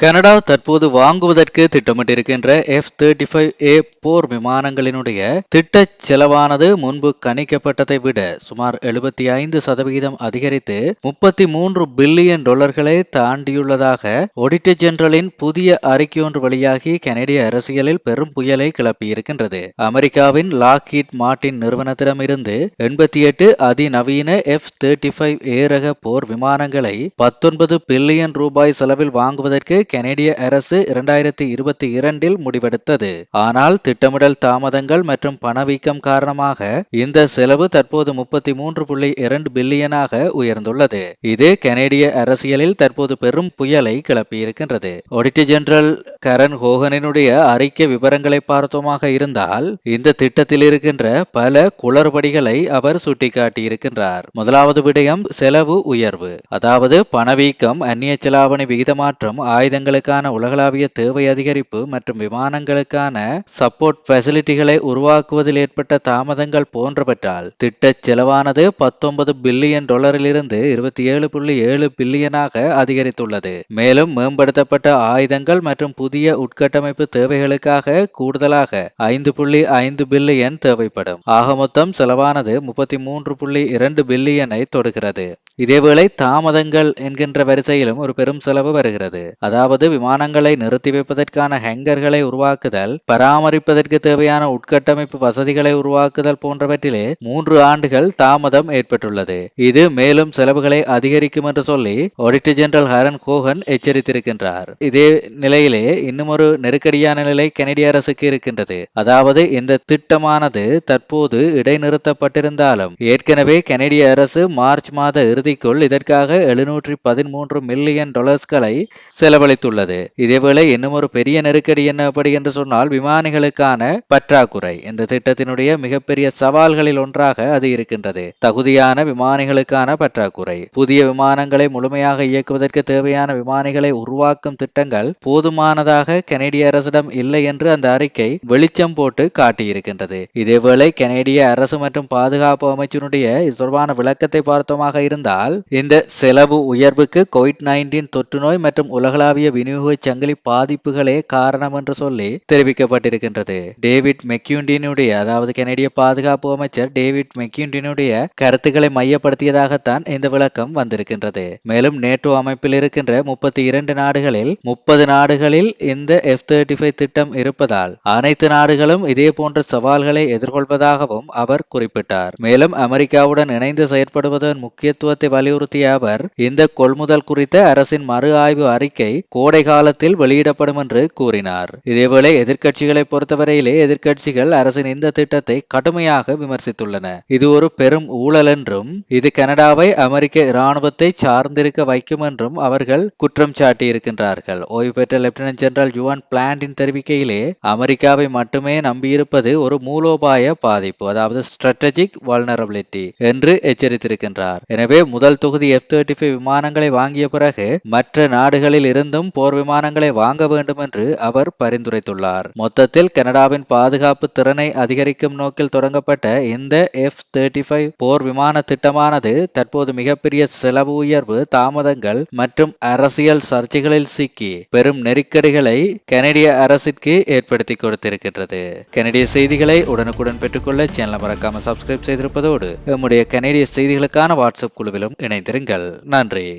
Canada தற்போது வாங்குவதற்கு திட்டமிட்டிருக்கின்ற எஃப் தேர்ட்டி ஃபைவ் ஏ போர் விமானங்களினுடைய திட்ட செலவானது முன்பு கணிக்கப்பட்டதை விட சுமார் எழுபத்தி ஐந்து சதவிகிதம் அதிகரித்து முப்பத்தி மூன்று பில்லியன் டாலர்களை தாண்டியுள்ளதாக ஒடிட்டர் ஜெனரலின் புதிய அறிக்கை ஒன்று வெளியாகி கனடிய அரசியலில் பெரும் புயலை கிளப்பியிருக்கின்றது. அமெரிக்காவின் லாக்ஹீட் மார்டின் நிறுவனத்திடமிருந்து எண்பத்தி எட்டு அதிநவீன எஃப் தேர்ட்டி ஃபைவ் ஏ ரக போர் விமானங்களை பத்தொன்பது பில்லியன் ரூபாய் செலவில் வாங்குவதற்கு கனடிய அரசு இரண்டாயிரத்தி இருபத்தி இரண்டில் முடிவெடுத்தது. ஆனால் திட்டமிடல் தாமதங்கள் மற்றும் பணவீக்கம் காரணமாக இந்த செலவு தற்போது முப்பத்தி மூன்று புள்ளி இரண்டு பில்லியனாக உயர்ந்துள்ளது. இது கனேடிய அரசியலில் தற்போது பெரும் புயலை கிளப்பியிருக்கின்றது. ஒடிட்டி ஜெனரல் கரன் ஹோகனினுடைய அறிக்கை விவரங்களை பார்த்தோமாக இருந்தால் இந்த திட்டத்தில் இருக்கின்ற பல குளறுபடிகளை அவர் சுட்டிக்காட்டியிருக்கின்றார். முதலாவது விடயம் செலவு உயர்வு. அதாவது பணவீக்கம் அந்நிய செலாவணி விகிதமாற்றம் ஆயுதங்கள் விமானங்களுக்கான உலகளாவிய தேவை அதிகரிப்பு மற்றும் விமானங்களுக்கான சப்போர்ட் ஃபெசிலிட்டிகளை உருவாக்குவதில் ஏற்பட்ட தாமதங்கள் போன்றவற்றால் திட்ட செலவானது பத்தொன்பது பில்லியன் டாலரிலிருந்து இருபத்தி ஏழு புள்ளி ஏழு பில்லியனாக அதிகரித்துள்ளது. மேலும் மேம்படுத்தப்பட்ட ஆயுதங்கள் மற்றும் புதிய உட்கட்டமைப்பு தேவைகளுக்காக கூடுதலாக ஐந்து புள்ளி ஐந்து பில்லியன் தேவைப்படும். ஆக மொத்தம் செலவானது முப்பத்தி மூன்று புள்ளி இரண்டு பில்லியனை தொடுகிறது. இதேவேளை தாமதங்கள் என்கின்ற வரிசையிலும் ஒரு பெரும் செலவு வருகிறது. அதாவது விமானங்களை நிறுத்தி வைப்பதற்கான ஹேங்கர்களை உருவாக்குதல் பராமரிப்பதற்கு தேவையான உட்கட்டமைப்பு வசதிகளை உருவாக்குதல் போன்றவற்றிலே மூன்று ஆண்டுகள் தாமதம் ஏற்பட்டுள்ளது. இது மேலும் செலவுகளை அதிகரிக்கும் என்று சொல்லி ஆடிட்டர் ஜெனரல் ஹரன் கோஹன் எச்சரித்திருக்கின்றார். இதே நிலையிலே இன்னும் ஒரு நெருக்கடியான நிலை கனடிய அரசுக்கு இருக்கின்றது. அதாவது இந்த திட்டமானது தற்போது இடைநிறுத்தப்பட்டிருந்தாலும் ஏற்கனவே கனடிய அரசு மார்ச் மாத இறுதிக்குள் இதற்காக எழுநூற்றி பதிமூன்று மில்லியன் டாலர்ஸ்களை செலவழித்துள்ளது இதேவேளை இன்னும் ஒரு பெரிய நெருக்கடி என்னப்படி என்று சொன்னால் விமானிகளுக்கான பற்றாக்குறை. இந்த திட்டத்தினுடைய மிகப்பெரிய சவால்களில் ஒன்றாக அது இருக்கின்றது. தகுதியான விமானிகளுக்கான பற்றாக்குறை. புதிய விமானங்களை முழுமையாக இயக்குவதற்கு தேவையான விமானிகளை உருவாக்கும் திட்டங்கள் போதுமானதாக கனேடிய அரசிடம் இல்லை என்று அந்த அறிக்கை வெளிச்சம் போட்டு காட்டியிருக்கின்றது. இதேவேளை கனேடிய அரசு மற்றும் பாதுகாப்பு அமைச்சினுடைய இது தொடர்பான விளக்கத்தை பார்த்தோமாக இருந்தால் இந்த செலவு உயர்வுக்கு கோவிட் நைன்டீன் தொற்று நோய் மற்றும் உலகளாவிய விநியோக சங்கிலி பாதிப்புகளே காரணம் என்று சொல்லி தெரிவிக்கப்பட்டிருக்கின்றது. டேவிட் மெக்யூண்டினுடைய அதாவது கனடிய பாதுகாப்பு அமைச்சர் டேவிட் மெக்யூண்டினுடைய கருத்துக்களை மையப்படுத்தியதாகத்தான் இந்த விளக்கம் வந்திருக்கின்றது. மேலும் நேட்டோ அமைப்பில் இருக்கின்ற முப்பத்தி இரண்டு நாடுகளில் முப்பது நாடுகளில் இந்த எஃப் தேர்ட்டி ஃபைவ் திட்டம் இருப்பதால் அனைத்து நாடுகளும் இதே போன்ற சவால்களை எதிர்கொள்வதாகவும் அவர் குறிப்பிட்டார். மேலும் அமெரிக்காவுடன் இணைந்து செயற்படுவதன் முக்கியத்துவத்தை வலியுறுத்திய அவர் இந்த கொள்முதல் குறித்த அரசின் மறு ஆய்வு அறிக்கை கோடை காலத்தில் வெளியிடப்படும் என்று கூறினார். இதேவேளை எதிர்க்கட்சிகளை பொறுத்தவரையிலே எதிர்க்கட்சிகள் அரசின் இந்த திட்டத்தை கடுமையாக விமர்சித்துள்ளன. இது ஒரு பெரும் ஊழல் என்றும் இது கனடாவை அமெரிக்க இராணுவத்தை சார்ந்திருக்க வைக்கும் என்றும் அவர்கள் குற்றம் சாட்டியிருக்கின்றார்கள். ஓய்வு பெற்ற லெப்டினன்ட் ஜெனரல் ஜுவான் பிளான்டின் தெரிவிக்கையிலே அமெரிக்காவை மட்டுமே நம்பியிருப்பது ஒரு மூலோபாய பாதிப்பு அதாவது ஸ்ட்ராட்டஜிக் வல்னரபிலிட்டி என்று எச்சரித்திருக்கின்றார். எனவே முதல் தொகுதி எஃப் தேர்ட்டி ஃபைவ் விமானங்களை வாங்கிய பிறகு மற்ற நாடுகளில் இருந்தும் போர் விமானங்களை வாங்க வேண்டும் என்று அவர் பரிந்துரைத்துள்ளார். மொத்தத்தில் கனடாவின் பாதுகாப்பு திறனை அதிகரிக்கும் நோக்கில் தொடங்கப்பட்ட இந்த எஃப் தேர்ட்டி ஃபைவ் போர் விமான திட்டமானது தற்போது மிகப்பெரிய செலவு உயர்வு தாமதங்கள் மற்றும் அரசியல் சர்ச்சைகளில் சிக்கி பெரும் நெருக்கடிகளை கனடிய அரசிற்கு ஏற்படுத்தி கொடுத்திருக்கின்றது. கனடிய செய்திகளை உடனுக்குடன் பெற்றுக்கொள்ள சேனலை மறக்காம சப்ஸ்கிரைப் செய்திருப்பதோடு நம்முடைய கனடிய செய்திகளுக்கான வாட்ஸ்அப் குழுவிலும் இணைந்திருங்கள். நன்றி.